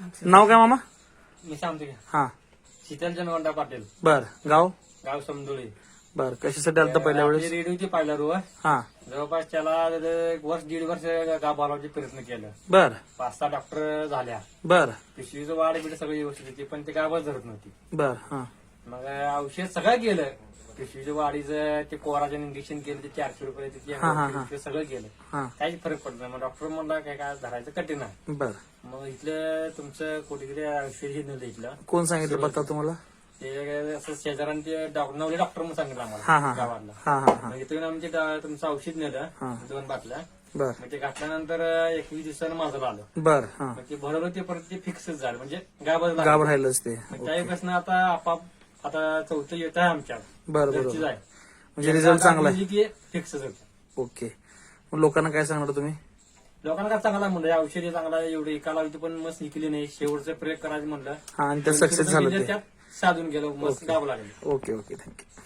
नाव काय मामा? मी सांगतो की. हा. शीतल जनवंडा पाटील. बर. गाव? गाव समजुळी बर. कशासाठी आलता पहिल्या वेळेस? रेडिओची पाहिला रोज हा. जवळपास त्याला एक वर्ष दीड वर्ष गाव बोलावचे प्रयत्न केलं. बर. पाच सहा डॉक्टर झाल्या. बर. पिशवीचं वाढ बिड सगळी व्यवस्थित होती पण ते गावात धरत नव्हती. बर हा. मग औषध सगळं गेलं. पिशवीचं वाढीचं ते कोराचं इंजेक्शन केलं ते चारशे रुपये ते हा, हा, हा. सगळं गेलं हा. काहीच फरक पडत नाही. मग डॉक्टर म्हणला काय काय धरायचं कठीण आहे. बर. मग इथलं तुमचं कुठेतरी औषध हे नव्हतं इथलं. कोण सांगितलं बघता तुम्हाला? ते असं शेजाराने ते डॉक्टर नवले डॉक्टर म्हणून सांगितलं हा आम्हाला हा. गावातला. हा हा हा. मग इथून आमचे डा- तुमचं औषध नेलं. दोन बाटल्या. बर. मग ते घातल्यानंतर एकवीस दिवसानं माझं आलं बर हा. मग ते भरवलं ते परत ते फिक्सच झालं. म्हणजे गावात गाव राहिलंच ते. मग त्यापासून आता आपाप आता चौथं येत आहे आमच्या. बर बरोबर आहे. म्हणजे रिझल्ट चांगला आहे. म्हणजे होतं ओके. मग लोकांना काय सांगणार तुम्ही? लोकांना काय चांगला म्हणलं औषधी चांगला एवढी एका लावली पण मस्त शिकली नाही. शेवटचं प्रयोग करायचं म्हणलं. हा आणि सक्सेस झालं ते. त्यात साधून गेलो मस्त गाव लागले. Okay okay. थँक्यू